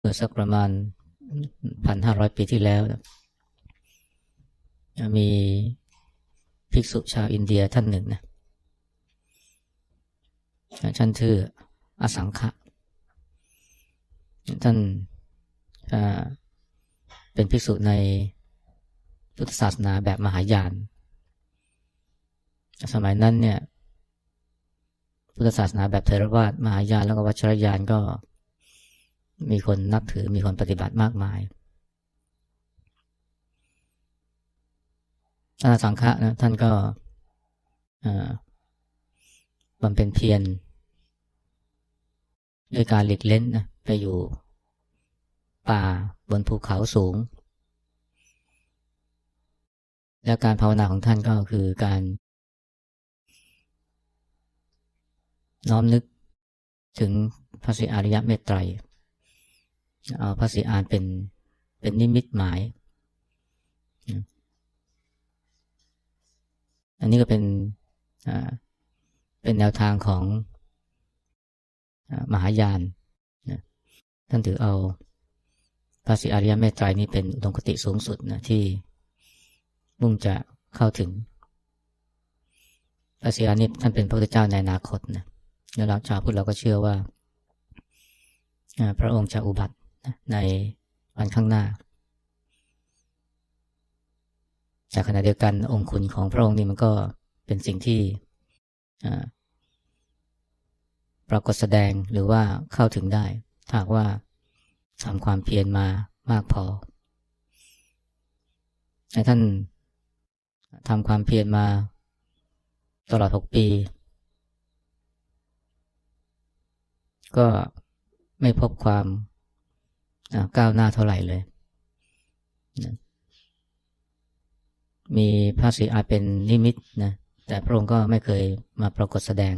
เมื่อสักประมาณพันห้าร้อยปีที่แล้วนะมีภิกษุชาวอินเดียท่านหนึ่งนะท่านชื่ออสังขะท่านเป็นภิกษุในพุทธศาสนาแบบมหายาน สมัยนั้นเนี่ย พุทธศาสนาแบบเทรวาสมหายานแล้วก็วัชรยานก็ มีคนนับถือมีคนปฏิบัติมากมายท่านสังฆะนะท่านก็บำเพ็ญเพียรด้วยการหลีกเล่นนะไปอยู่ป่าบนภูเขาสูง และการภาวนาของท่านก็คือการน้อมนึกถึงพระศรีอริยเมตไตร เอาพระศรีอานเป็นเป็นนิมิตหมาย อันนี้ก็เป็นเป็นแนวทางของมหายานท่านถือเอาพระศรีอริยเมตไตรนี้เป็นอุดมคติสูงสุดนะที่มุ่งจะเข้าถึงพระศรีอาริยท่านเป็นพระพุทธเจ้าในอนาคตนะแล้วชาวพุทธเราก็เชื่อว่า พระองค์จะอุบัติ ในวันข้างหน้าจากขณะเดียวกันองค์คุณของพระองค์นี่มันก็เป็นสิ่งที่ปรากฏแสดงหรือว่าเข้าถึงได้ ถ้าว่าทำความเพียรมามากพอให้ท่านทำความเพียรมาตลอดหกปี ก็ไม่พบความ ก้าวหน้าเท่าไหร่เลยมีพระศรีอาเป็นนิมิตนะแต่พระองค์ก็ไม่เคยมาปรากฏแสดง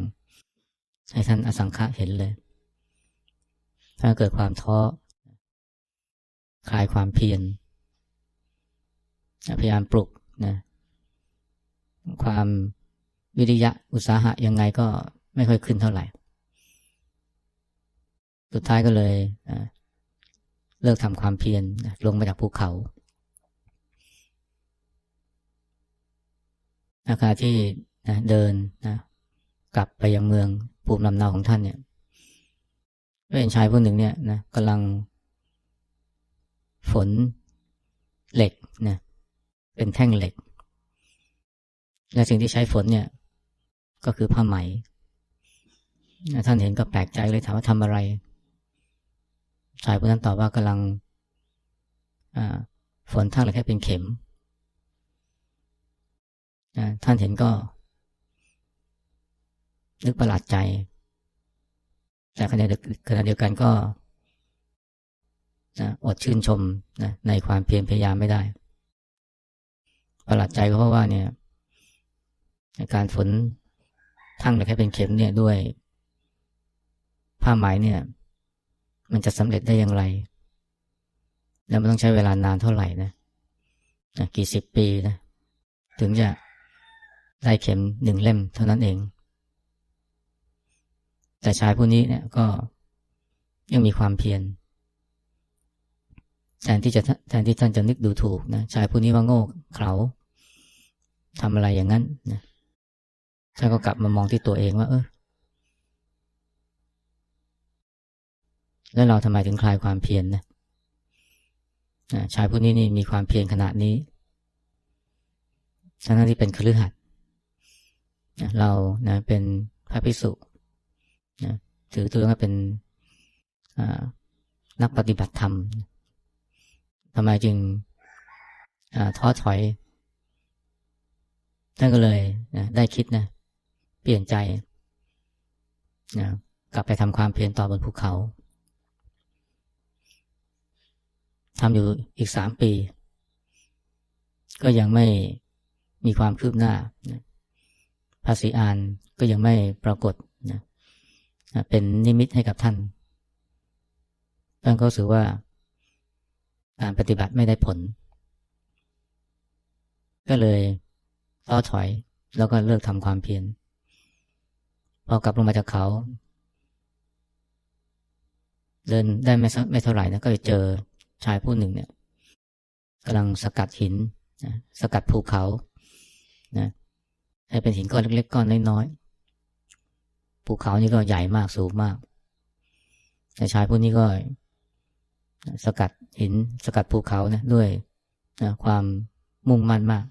ให้ท่านอสังขะเห็นเลยถ้าเกิดความท้อคลายความเพียรพยายามปลุกนะความวิริยะอุตสาหะยังไงก็ไม่ค่อยขึ้นเท่าไหร่ สุดท้ายก็เลย เลิกทำความเพียรลงมาจากภูเขาอาคาที่นะเดินนะกลับไปยังเมืองภูมิลำเนาของท่านเนี่ยเป็นชายผู้หนึ่งเนี่ยนะกำลัง ฝนเหล็กนะเป็นแท่งเหล็ก และสิ่งที่ใช้ฝนเนี่ย ก็คือผ้าไหม ท่านเห็นก็แปลกใจเลยถามว่าทำอะไร ชายผู้นั้นตอบว่ากำลังฝนทักเลยแค่เป็นเข็ม ท่านเห็นก็ นึกประหลาดใจ แต่ขณะเดียวกันก็อดชื่นชมนะในความเพียรพยายามไม่ได้ ประหลาดใจก็เพราะว่าเนี่ยการฝนทั้งเลยแค่เป็นเข็มเนี่ยด้วย ผ้าไหมเนี่ย มันจะสำเร็จได้อย่างไร แล้วมันต้องใช้เวลานานเท่าไหร่นะกี่สิบปีนะ ถึงจะได้เข็มหนึ่งเล่มเท่านั้นเอง แต่ชายผู้นี้เนี่ยก็ยังมีความเพียรแทนที่จะแทนที่ท่านจะนึกดูถูกนะชายผู้นี้ว่าโง่เขลาทำอะไรอย่างนั้นนะท่านก็กลับมามองที่ตัวเองว่า เออ แล้วเราทำไมถึงคลายความเพียรนนะชายผู้นี้นี่มีความเพียรขนาดนี้ทั้งที่เป็นคฤหัสถ์เรานะเป็นพระภิกษุนะถือตัวว่าเป็นนักปฏิบัติธรรมทำไมจึงท้อถอย ท่านก็เลยนะได้คิดนะ เปลี่ยนใจนะกลับไปทำความเพียรต่อบนภูเขา ทำอยู่อีกสามปี ก็ยังไม่มีความคืบหน้า ภาษีอานก็ยังไม่ปรากฏนะเป็นนิมิตให้กับท่าน ท่านก็รู้สึกว่าการปฏิบัติไม่ได้ผล ก็เลยท้อถอยแล้วก็เลิกทำความเพียร พอกลับลงมาจากเขา เดินได้ไม่สักไม่เท่าไหร่นะก็ไปเจอ ชายผู้หนึ่งเนี่ยกำลังสกัดหินนะสกัดภูเขานะให้เป็นหินก้อนเล็กๆก้อนน้อยๆภูเขานี่ก็ใหญ่มากสูงมาก แต่ชายผู้นี้ก็ สกัดหิน สกัดภูเขานะด้วยนะความมุ่งมั่นมาก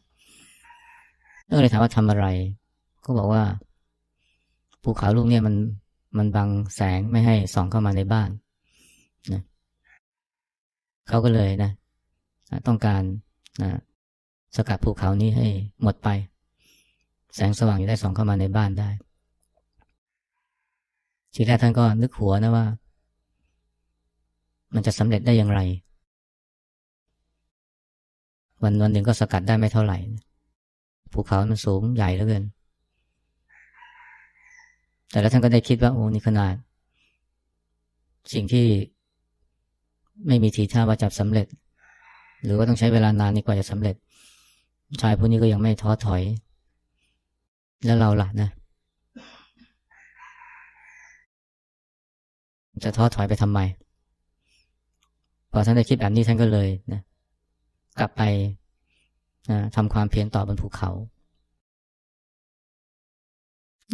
ก็เลยถามว่าทำอะไร ก็บอกว่า ภูเขาลูกเนี่ยมันมันบังแสงไม่ให้ส่องเข้ามาในบ้านนะ เขาก็เลยนะ ต้องการนะสกัดภูเขานี้ให้หมดไป แสงสว่างจะได้ส่องเข้ามาในบ้านได้ ทีแรกท่านก็นึกหัวนะว่า มันจะสำเร็จได้อย่างไร วันวันหนึ่งก็สกัดได้ไม่เท่าไหร่ ภูเขามันสูงใหญ่เหลือเกิน แต่แล้วท่านก็ได้คิดว่าโอ้นี่ขนาด สิ่งที่ ไม่มีทีท่าว่าจะสำเร็จ หรือว่าต้องใช้เวลานานนี่กว่าจะสำเร็จ ชายผู้นี้ก็ยังไม่ท้อถอย แล้วเราล่ะนะ จะท้อถอยไปทำไมพอท่านได้คิดแบบนี้ท่านก็เลยนะกลับไปนะทำความเพียรต่อบนภูเขา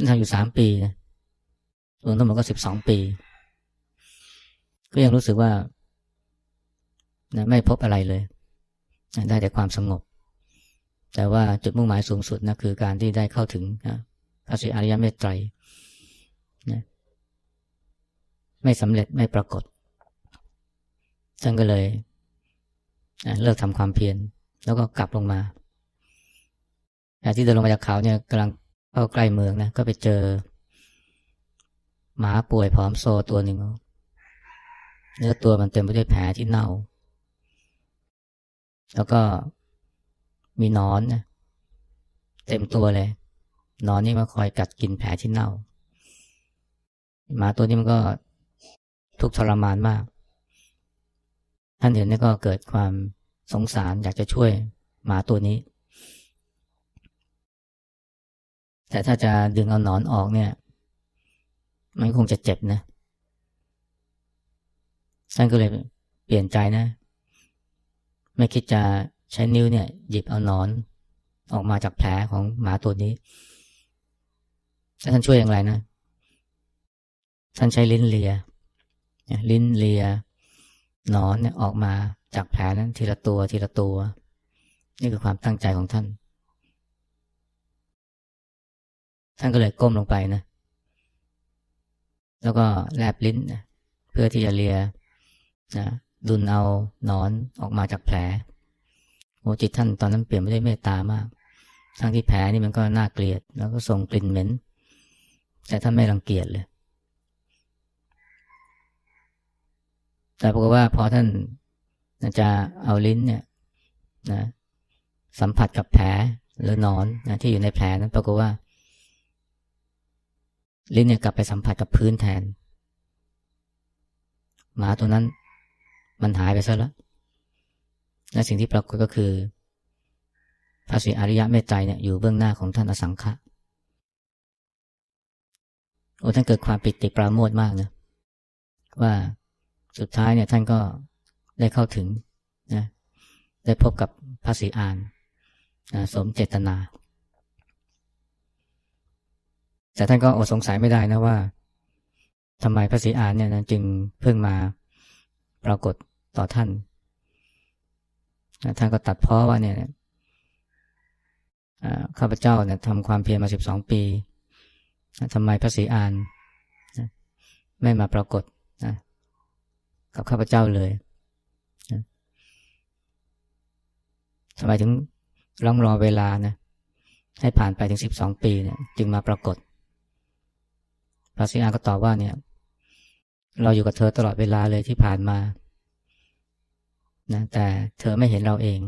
ทำอยู่สามปีนะรวมทั้งหมดก็สิบสองปี ก็ยังรู้สึกว่า นะไม่พบอะไรเลยนะได้แต่ความสงบ แต่ว่าจุดมุ่งหมายสูงสุดนะคือการที่ได้เข้าถึงนะพระศรีอริยเมตไตรนะไม่สำเร็จไม่ปรากฏท่านก็เลยนะเลิกทำความเพียรแล้วก็กลับลงมาที่เดินลงมาจากเขาเนี่ยกำลังเข้าใกล้เมืองนะก็ไปเจอหมาป่วยผอมโซตัวหนึ่งเนื้อตัวมันเต็มไปด้วยแผลที่เน่า แล้วก็มีนอนนะเต็มตัวเลย นอนนี่มาคอยกัดกินแผลที่เน่าหมาตัวนี้มันก็ทุกข์ทรมานมาก ท่านเห็นนี่ก็เกิดความสงสารอยากจะช่วยหมาตัวนี้ แต่ถ้าจะดึงเอาหนอนออกเนี่ย มันคงจะเจ็บนะ ท่านก็เลยเปลี่ยนใจนะ ไม่คิดจะใช้นิ้วเนี่ย หยิบเอาหนอน ออกมาจากแผลของหมาตัวนี้แล้วท่านช่วยอย่างไรนะ ท่านใช้ลิ้นเลีย ลิ้นเลียหนอนเนี่ยออกมาจากแผลนั้นทีละตัวทีละตัว นี่คือความตั้งใจของท่าน ท่านก็เลยก้มลงไปนะ แล้วก็แลบลิ้นนะเพื่อที่จะเลียนะ ดุนเอาหนอนออกมาจากแผลโอ้จิตท่านตอนนั้นเปลี่ยนไม่ได้เมตตามาก ทั้งที่แผลนี่มันก็น่าเกลียด แล้วก็ส่งกลิ่นเหม็น แต่ท่านไม่รังเกียจเลย แต่ปรากฏว่าพอท่านจะเอาลิ้นเนี่ยนะสัมผัสกับแผลหรือหนอนนะที่อยู่ในแผลนั้นปรากฏว่า ลิ้นเนี่ยกลับไปสัมผัสกับพื้นแทน หมาตัวนั้น มันหายไปซะแล้วและสิ่งที่ปรากฏก็คือพระศรีอริยะเมตไตรเนี่ยอยู่เบื้องหน้าของท่านอสังขะโอ้ท่านเกิดความปิติปราโมทย์มากนะว่าสุดท้ายเนี่ยท่านก็ได้เข้าถึงนะได้พบกับพระศรีอานนะสมเจตนา แต่ท่านก็อดสงสัยไม่ได้นะว่าทำไมพระศรีอานเนี่ยนะจึงเพิ่งมา ปรากฏต่อท่าน ท่านก็ตัดพ้อว่าเนี่ยข้าพเจ้าเนี่ยทำความเพียรมาสิบสองปีทำไมพระศรีอานไม่มาปรากฏนะกับข้าพเจ้าเลยทำไมถึงร้องรอเวลานะ ให้ผ่านไปถึงสิบสองปีเนี่ย จึงมาปรากฏ พระศรีอานก็ตอบว่าเนี่ย เราอยู่กับเธอตลอดเวลาเลยที่ผ่านมานะแต่เธอไม่เห็นเราเอง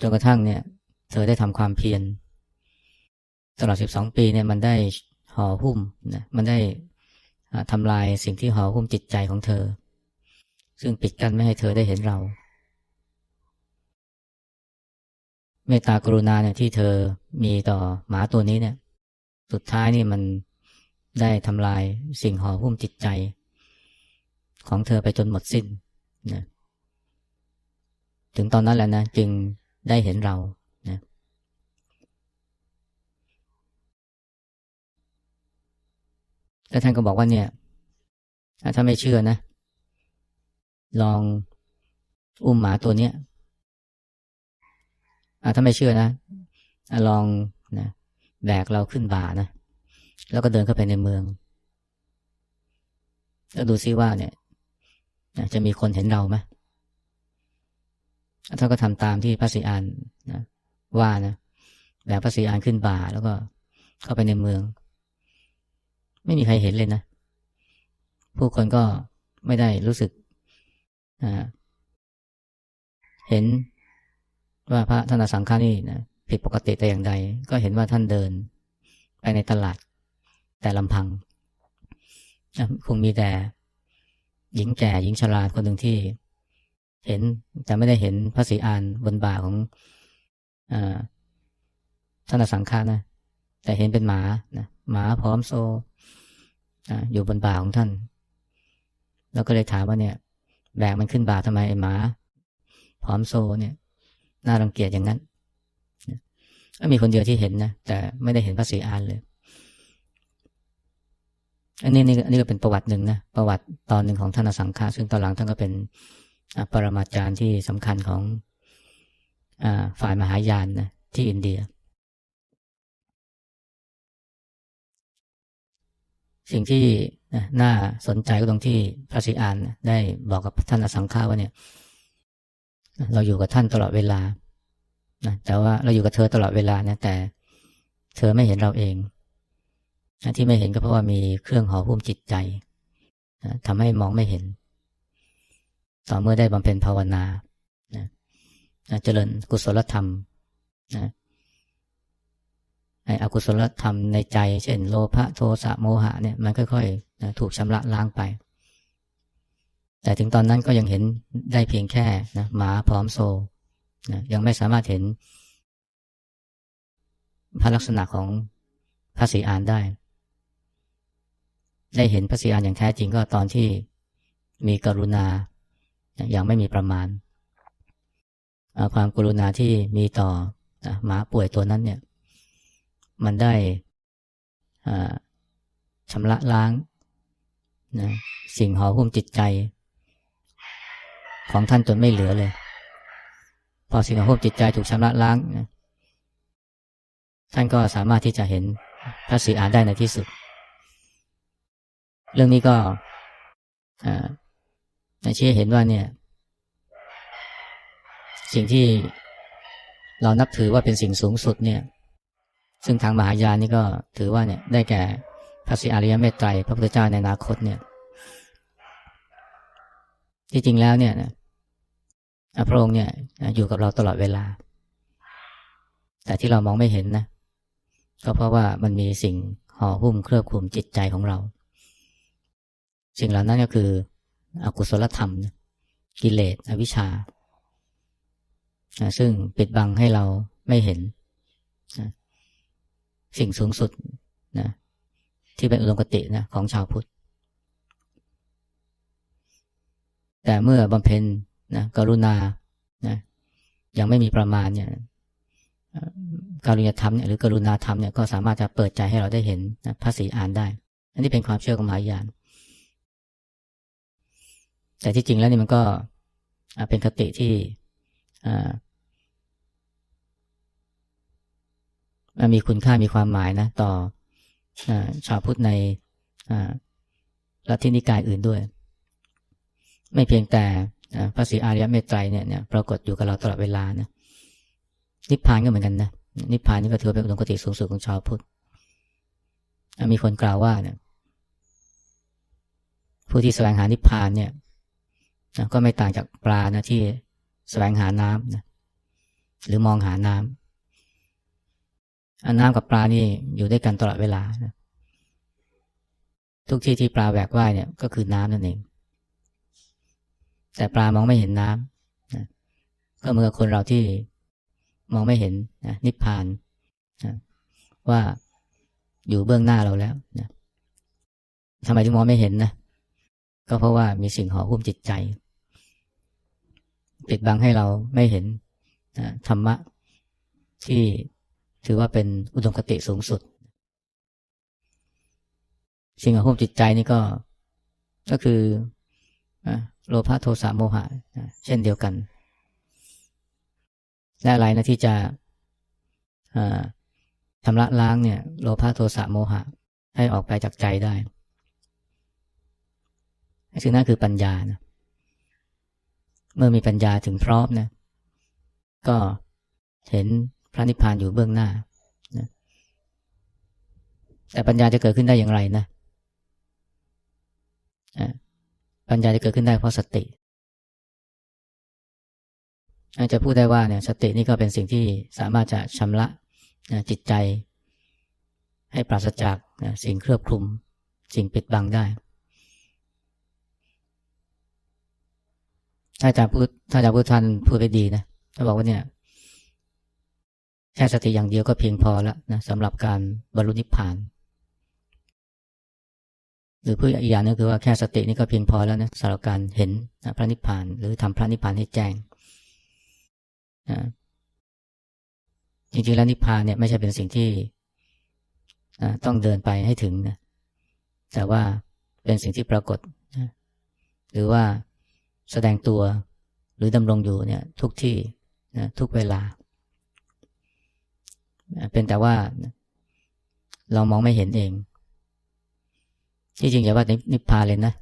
จนกระทั่งเนี่ย เธอได้ทำความเพียรตลอด 12 ปีเนี่ยมันได้ห่อหุ้มนะมันได้ทำลายสิ่งที่ห่อหุ้มจิตใจของเธอ ซึ่งปิดกั้นไม่ให้เธอได้เห็นเรา เมตตากรุณาเนี่ยที่เธอมีต่อหมาตัวนี้เนี่ย สุดท้ายนี่มันได้ทำลายสิ่งห่อหุ้มจิตใจ ของเธอไปจนหมดสิ้นนะถึงตอนนั้นแหละนะจึงได้เห็นเรานะแล้วท่านก็บอกว่าเนี่ย ถ้าไม่เชื่อนะ ลองอุ้มหมาตัวเนี้ยถ้าไม่เชื่อนะลอง แบกเราขึ้นบ่านะ แล้วก็เดินเข้าไปในเมือง แล้วดูซิว่าเนี่ยจะมีคนเห็นเราไหมท่านก็ทำตามที่พระศรีอานนะว่านะแบกพระศรีอานขึ้นบ่า แล้วก็เข้าไปในเมือง ไม่มีใครเห็นเลยนะ ผู้คนก็ไม่ได้รู้สึกเห็นว่าพระธนสังฆานี่นะ ผิดปกติแต่อย่างใด ก็เห็นว่าท่านเดิน ไปในตลาด แต่ลำพัง คงมีแต่ หญิงแก่หญิงชราคนหนึ่งที่ เห็นแต่ไม่ได้เห็นพระศรีอานบนบ่าของอท่านสังฆานะ แต่เห็นเป็นหมานะหมาพร้อมโซออยู่บนบ่าของท่าน แล้วก็เลยถามว่าเนี่ย แบกมันขึ้นบ่าทำไมไอ้หมา พร้อมโซเนี่ย น่ารังเกียจอย่างนั้น มีคนเดียวที่เห็นนะ แต่ไม่ได้เห็นพระศรีอานเลย อันนี้นี่อันนี้ก็เป็นประวัติหนึ่งนะ ประวัติตอนหนึ่งของท่านสังฆาซึ่งตอนหลังท่านก็เป็นปรมาจารย์ที่สำคัญของอฝ่ายมหายานนะที่อินเดีย สิ่งที่น่าสนใจก็ตรงที่พระศรีอานได้บอกกับท่านอสังฆาว่าเนี่ย เราอยู่กับท่านตลอดเวลา นะแต่ว่าเราอยู่กับเธอตลอดเวลานะแต่เธอไม่เห็นเราเองนะที่ไม่เห็นก็เพราะว่ามีเครื่องห่อหุ้มจิตใจนะทำให้มองไม่เห็น ต่อเมื่อได้บำเพ็ญภาวนานะนะเจริญกุศลธรรมนะไอ้อกุศลธรรมในใจ เช่นโลภะโทสะโมหะเนี่ยมันค่อยๆนะถูกชำระล้างไป แต่ถึงตอนนั้นก็ยังเห็นได้เพียงแค่นะหมาพร้อมโซ นะยังไม่สามารถเห็นพระลักษณะของพระศรีอานได้ ได้เห็นพระศรีอานอย่างแท้จริงก็ตอนที่มีกรุณา อย่างไม่มีประมาณ ความกรุณาที่มีต่อหมาป่วยตัวนั้นเนี่ย มันได้ชำระล้างนะสิ่งห่อหุ้มจิตใจ ของท่านจนไม่เหลือเลย พอสิ่งของพวกจิตใจถูกชำระล้างท่านก็สามารถที่จะเห็นพระศรีอานได้ในที่สุด เรื่องนี้ก็ชี้เห็นว่าเนี่ย สิ่งที่เรานับถือว่าเป็นสิ่งสูงสุดเนี่ย ซึ่งทางมหายานนี่ก็ถือว่าเนี่ย ได้แก่พระศรีอริยเมตไตรพระพุทธเจ้าในอนาคตเนี่ย ที่จริงแล้วเนี่ย พระองค์เนี่ยอยู่กับเราตลอดเวลา แต่ที่เรามองไม่เห็นนะ ก็เพราะว่ามันมีสิ่งห่อหุ้มเครือบคลุมจิตใจของเรา สิ่งเหล่านั้นก็คือ อกุศลธรรม กิเลสอวิชชา ซึ่งปิดบังให้เราไม่เห็น สิ่งสูงสุดนะที่เป็นอุดมคตินะของชาวพุทธ แต่เมื่อบำเพ็ญ นะกรุณานะยังไม่มีประมาณเนี่ยการุณธรรมเนี่ยหรือกรุณาธรรมเนี่ยก็สามารถจะเปิดใจให้เราได้เห็นนะพระศรีอานได้ อันนี้เป็นความเชื่อของมหายาน แต่ที่จริงแล้วนี่มันก็เป็นคติที่มีคุณค่ามีความหมายนะ ต่ออชาวพุทธในลัทธินิกายอื่นด้วย ไม่เพียงแต่ นะพระศรีอารยเมตไตรเนี่ยเนี่ยปรากฏอยู่กับเราตลอดเวลานะนิพพานก็เหมือนกันนะนิพพานนี่ก็ถือเป็นอุดมคติสูงสุดของชาวพุทธมีคนกล่าวว่าเนี่ยผู้ที่แสวงหานิพพานเนี่ยนะก็ไม่ต่างจากปลานะที่แสวงหาน้ำนะหรือมองหาน้ำน้ำกับปลานี่อยู่ด้วยกันตลอดเวลานะทุกที่ที่ปลาแหวกว่ายเนี่ยก็คือน้ำนั่นเอง แต่ปลามองไม่เห็นน้ำนะก็เหมื่อคนเราที่มองไม่เห็นนะนิพพานนะว่าอยู่เบื้องหน้าเราแล้วนะทำไมถึงมองไม่เห็นนะก็เพราะว่ามีสิ่งห่อหุ้มจิตใจ ปิดบังให้เราไม่เห็นธรรมะที่ถือว่าเป็นอุดมคติสูงสุด สิ่งห่อหุ้มจิตใจนี่ก็ก็คือ โลภะโทสะโมหะเช่นเดียวกันและอะไรนะที่จะชำระล้างเนี่ย โลภะโทสะโมหะ ให้ออกไปจากใจได้สิ่งนั้นคือปัญญานะเมื่อมีปัญญาถึงพร้อมนะก็เห็นพระนิพพานอยู่เบื้องหน้านะแต่ปัญญาจะเกิดขึ้นได้อย่างไรนะ ปัญญาจะเกิดขึ้นได้เพราะสติ อาจจะพูดได้ว่าเนี่ยสตินี่ก็เป็นสิ่งที่สามารถจะชำระนะจิตใจ ให้ปราศจากนะสิ่งเครือบคลุม สิ่งปิดบังได้ ถ้าจารย์พูดถ้าจารย์พูดท่านพูดไปดีนะถ้าบอกว่าเนี่ยแค่สติอย่างเดียวก็เพียงพอแล้วนะสำหรับการบรรลุนิพพาน หรือพูดอีกอย่างนึงคือว่าแค่สตินี่ก็เพียงพอแล้วนะสำหรับการเห็นพระนิพพาน หรือทำพระนิพพานให้แจ้งจริงๆแล้วนิพพานเนี่ยไม่ใช่เป็นสิ่งที่ต้องเดินไปให้ถึงนะแต่ว่าเป็นสิ่งที่ปรากฏนะหรือว่าแสดงตัวหรือดำรงอยู่เนี่ยทุกที่นะทุกเวลา เป็นแต่ว่าเรามองไม่เห็นเอง ที่จริงอย่าว่านิพพานเลยนะ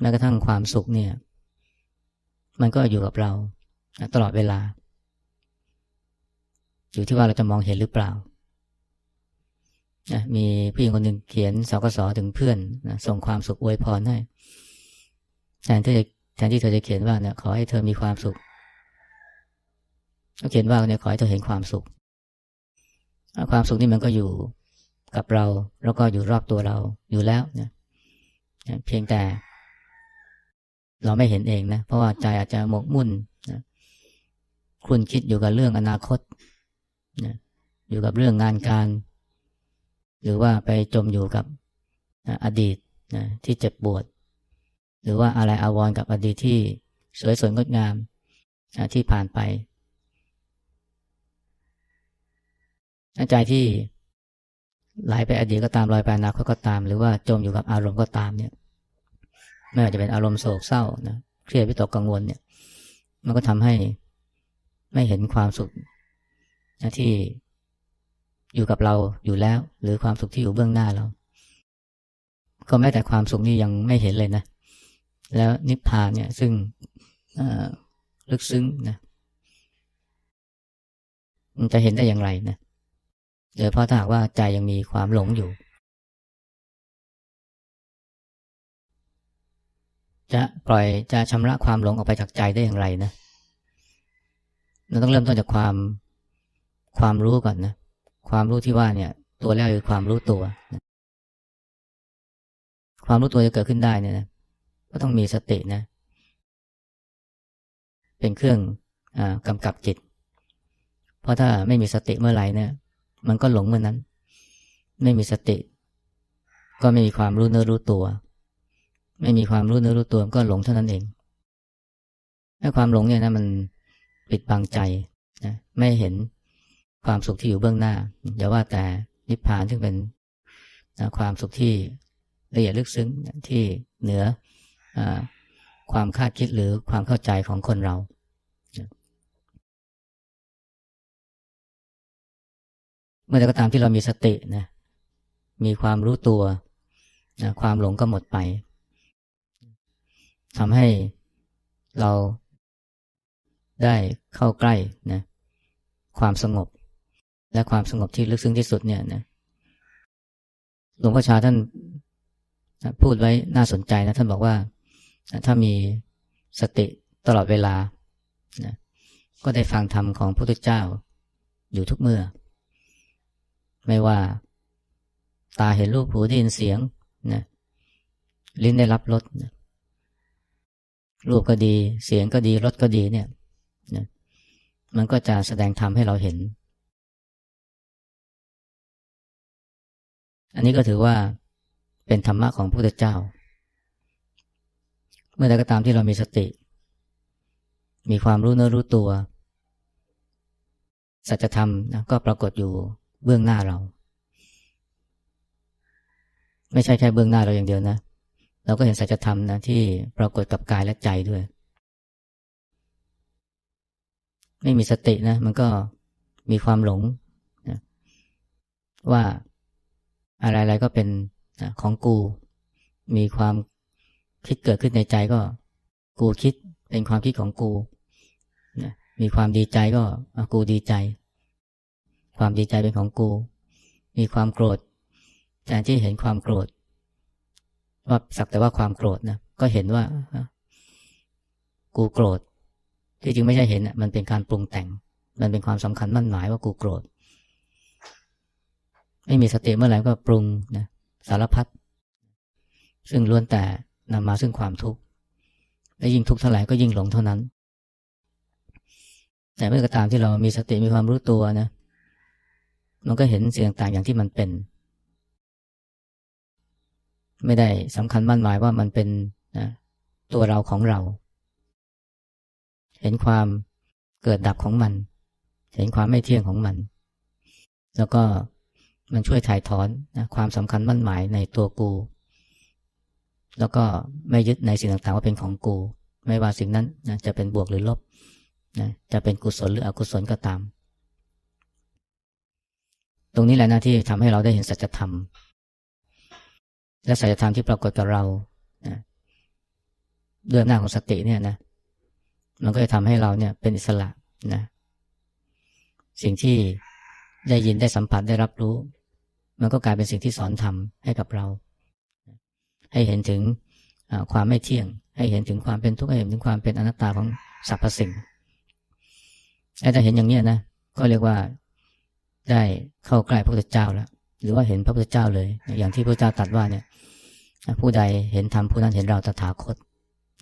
แม้กระทั่งความสุขเนี่ย มันก็อยู่กับเราตลอดเวลา อยู่ที่ว่าเราจะมองเห็นหรือเปล่านะมีผู้หญิงคนหนึ่งเขียนสกสถึงเพื่อนนะส่งความสุขอวยพรให้แทนที่แทนที่เธอจะเขียนว่าเนี่ยขอให้เธอมีความสุขก็เขียนว่าเนี่ยขอให้เธอเห็นความสุข ความสุขนี่มันก็อยู่ กับเรา แล้วก็อยู่รอบตัวเราอยู่แล้วเนี่ยเพียงแต่ เราไม่เห็นเองนะ เพราะว่าใจอาจจะหมกมุ่นนะคุณคิดอยู่กับเรื่องอนาคตนะอยู่กับเรื่องงานการ หรือว่าไปจมอยู่กับอดีตนะที่เจ็บปวด หรือว่าอะไรอาวรกับอดีตที่สวยสดงดงามนะที่ผ่านไปใจที่ ไหลไปอดีตก็ตามลอยไปอนาคตก็ตาม หรือว่าจมอยู่กับอารมณ์ก็ตามเนี่ย ไม่ว่าจะเป็นอารมณ์โศกเศร้านะเครียดวิตกกังวลเนี่ย มันก็ทำให้ไม่เห็นความสุขที่อยู่กับเราอยู่แล้ว หรือความสุขที่อยู่เบื้องหน้าเรา ก็แม้แต่ความสุขนี่ยังไม่เห็นเลยนะ แล้วนิพพานเนี่ย ซึ่งลึกซึ้งนะมันจะเห็นได้อย่างไรนะ โดยเพราะถ้าหากว่าใจยังมีความหลงอยู่ จะปล่อยจะชำระความหลงออกไปจากใจได้อย่างไรนะเราต้องเริ่มต้นจากความความรู้ก่อนนะ ความรู้ที่ว่าเนี่ย ตัวแรกคือความรู้ตัว ความรู้ตัวจะเกิดขึ้นได้เนี่ยนะก็ต้องมีสตินะ เป็นเครื่องอกำกับจิต เพราะถ้าไม่มีสติเมื่อไหร่เนี่ย มันก็หลงเมื่อนั้น ไม่มีสติ ก็ไม่มีความรู้เนื้อรู้ตัว ไม่มีความรู้เนื้อรู้ตัวก็หลงเท่านั้นเองไอ้ความหลงเนี่ยนะมันปิดบังใจนะไม่เห็นความสุขที่อยู่เบื้องหน้าอย่าว่าแต่นิพพานซึ่งเป็นนะความสุขที่ละเอียดลึกซึ้งที่เหนืออความคาดคิดหรือความเข้าใจของคนเรา เมื่อใดก็ตามที่เรามีสตินะมีความรู้ตัวนะความหลงก็หมดไปทำให้เราได้เข้าใกล้นะความสงบ และความสงบที่ลึกซึ้งที่สุดเนี่ยนะหลวงพ่อชาท่านพูดไว้น่าสนใจนะท่านบอกว่าถ้ามีสติตลอดเวลานะก็ได้ฟังธรรมของพระพุทธเจ้าอยู่ทุกเมื่อ ไม่ว่า ตาเห็นรูปหูได้ยินเสียงนะลิ้นได้รับรสนะรูปก็ดี เสียงก็ดีรสก็ดีเนี่ยนะมันก็จะแสดงธรรมให้เราเห็น อันนี้ก็ถือว่าเป็นธรรมะของพระพุทธเจ้า เมื่อใดก็ตามที่เรามีสติ มีความรู้เนื้อรู้ตัว สัจธรรมนะก็ปรากฏอยู่ เบื้องหน้าเรา ไม่ใช่แค่เบื้องหน้าเราอย่างเดียวนะ เราก็เห็นสัจธรรมนะที่ปรากฏกับกายและใจด้วย ไม่มีสตินะ มันก็มีความหลงนะว่าอะไรๆก็เป็นนะของกู มีความคิดเกิดขึ้นในใจก็ กูคิดเป็นความคิดของกูนะมีความดีใจก็กูดีใจ ความดีใจเป็นของกู มีความโกรธแทนที่เห็นความโกรธ ว่าสักแต่ว่าความโกรธนะก็เห็นว่า กูโกรธ ที่จริงไม่ใช่เห็นอะมันเป็นการปรุงแต่ง มันเป็นความสำคัญมั่นหมายว่ากูโกรธ ไม่มีสติเมื่อไหร่ก็ปรุงนะสารพัดซึ่งล้วนแต่นำมาซึ่งความทุกข์และยิ่งทุกข์เท่าไหร่ก็ยิ่งหลงเท่านั้น แต่เมื่อกระตามที่เรามีสติมีความรู้ตัวนะ มันก็เห็นสิ่งต่างๆอย่างที่มันเป็น ไม่ได้สำคัญมั่นหมายว่ามันเป็นนะตัวเราของเรา เห็นความเกิดดับของมัน เห็นความไม่เที่ยงของมัน แล้วก็มันช่วยถ่ายถอนนะความสำคัญมั่นหมายในตัวกู แล้วก็ไม่ยึดในสิ่งต่างๆว่าเป็นของกู ไม่ว่าสิ่งนั้นนะจะเป็นบวกหรือลบนะจะเป็นกุศลหรืออกุศลก็ตาม ตรงนี้แหละนะที่ทำให้เราได้เห็นสัจธรรม และสัจธรรมที่ปรากฏกับเรานะด้วยอำนาจของสติเนี่ยนะ มันก็จะทำให้เราเนี่ยเป็นอิสระนะ สิ่งที่ได้ยินได้สัมผัสได้รับรู้ มันก็กลายเป็นสิ่งที่สอนทำให้กับเรา ให้เห็นถึงความไม่เที่ยง ให้เห็นถึงความเป็นทุกข์ให้เห็นถึงความเป็นอนัตตาของสรรพสิ่งถ้าเห็นอย่างนี้นะ ก็เรียกว่า ได้เข้าใกล้พระพุทธเจ้าแล้ว หรือว่าเห็นพระพุทธเจ้าเลย อย่างที่พระเจ้าตรัสว่าเนี่ยผู้ใดเห็นธรรมผู้นั้นเห็นเราตถาคต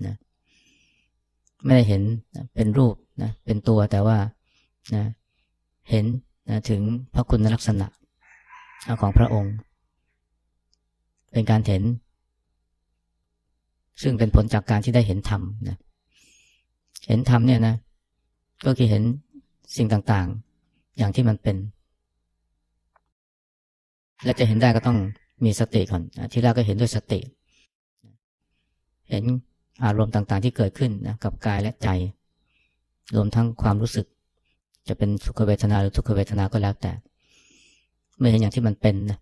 นะไม่ได้เห็นเป็นรูปนะเป็นตัวแต่ว่านะเห็นนะถึงพระคุณลักษณะของพระองค์ เป็นการเห็น ซึ่งเป็นผลจากการที่ได้เห็นธรรมนะเห็นธรรมเนี่ยนะก็คือเห็นสิ่งต่างๆ อย่างที่มันเป็น และจะเห็นได้ก็ต้องมีสติก่อนที่แรกก็เห็นด้วยสติ เห็นอารมณ์ต่างๆ ที่เกิดขึ้นนะกับกายและใจ รวมทั้งความรู้สึก จะเป็นสุขเวทนาหรือทุกขเวทนาก็แล้วแต่เมื่อเห็นอย่างที่มันเป็นนะ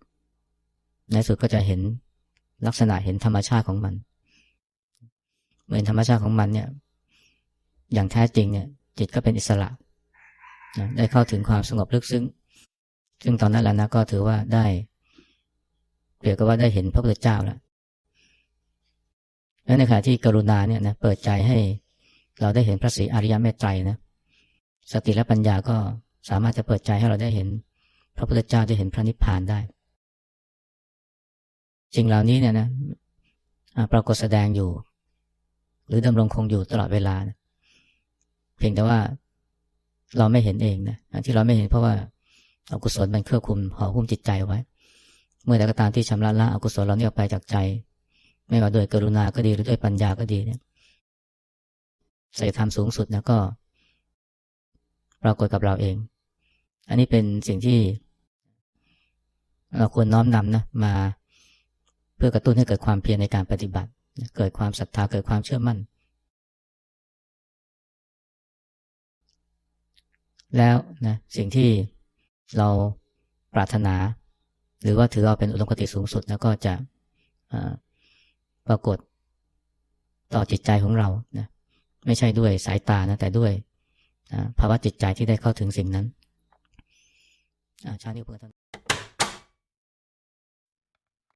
ในสุดก็จะเห็นลักษณะเห็นธรรมชาติของมันเมื่อเห็นธรรมชาติของมันเนี่ย อย่างแท้จริงเนี่ย จิตก็เป็นอิสระนะได้เข้าถึงความสงบลึกซึ้ง ซึ่งตอนนั้นแหละนะก็ถือว่าได้ เปรียบกับว่าได้เห็นพระพุทธเจ้าแล้วและในขณะที่กรุณาเนี่ยนะเปิดใจให้เราได้เห็นพระศรีอริยเมตไตรนะสติและปัญญาก็สามารถจะเปิดใจให้เราได้เห็น พระพุทธเจ้าได้เห็นพระนิพพานได้สิ่งเหล่านี้เนี่ยนะปรากฏแสดงอยู่ หรือดำรงคงอยู่ตลอดเวลานะเพียงแต่ว่าเราไม่เห็นเองนะที่เราไม่เห็นเพราะว่าอากุศลมันเครือบคุมห่อหุ้มจิตใจไว้ เมื่อใดก็ตามที่ชำระละอกุศลเราเนี่ยออกไปจากใจ ไม่ว่าด้วยกรุณาก็ดีหรือด้วยปัญญาก็ดีเนี่ยใส่ธรรมสูงสุดนะก็ ปรากฏกับเราเอง อันนี้เป็นสิ่งที่ เราควรน้อมนำนะมาเพื่อกระตุ้นให้เกิดความเพียรในการปฏิบัติ เกิดความศรัทธาเกิดความเชื่อมั่น แล้วนะสิ่งที่เราปรารถนา หรือว่าถือเอาเป็นอุดมคติสูงสุดแล้วก็จะปรากฏต่อจิตใจของเรานะไม่ใช่ด้วยสายตานะแต่ด้วยภาวะจิตใจที่ได้เข้าถึงสิ่งนั้นชาตินี้เพื่อท่าน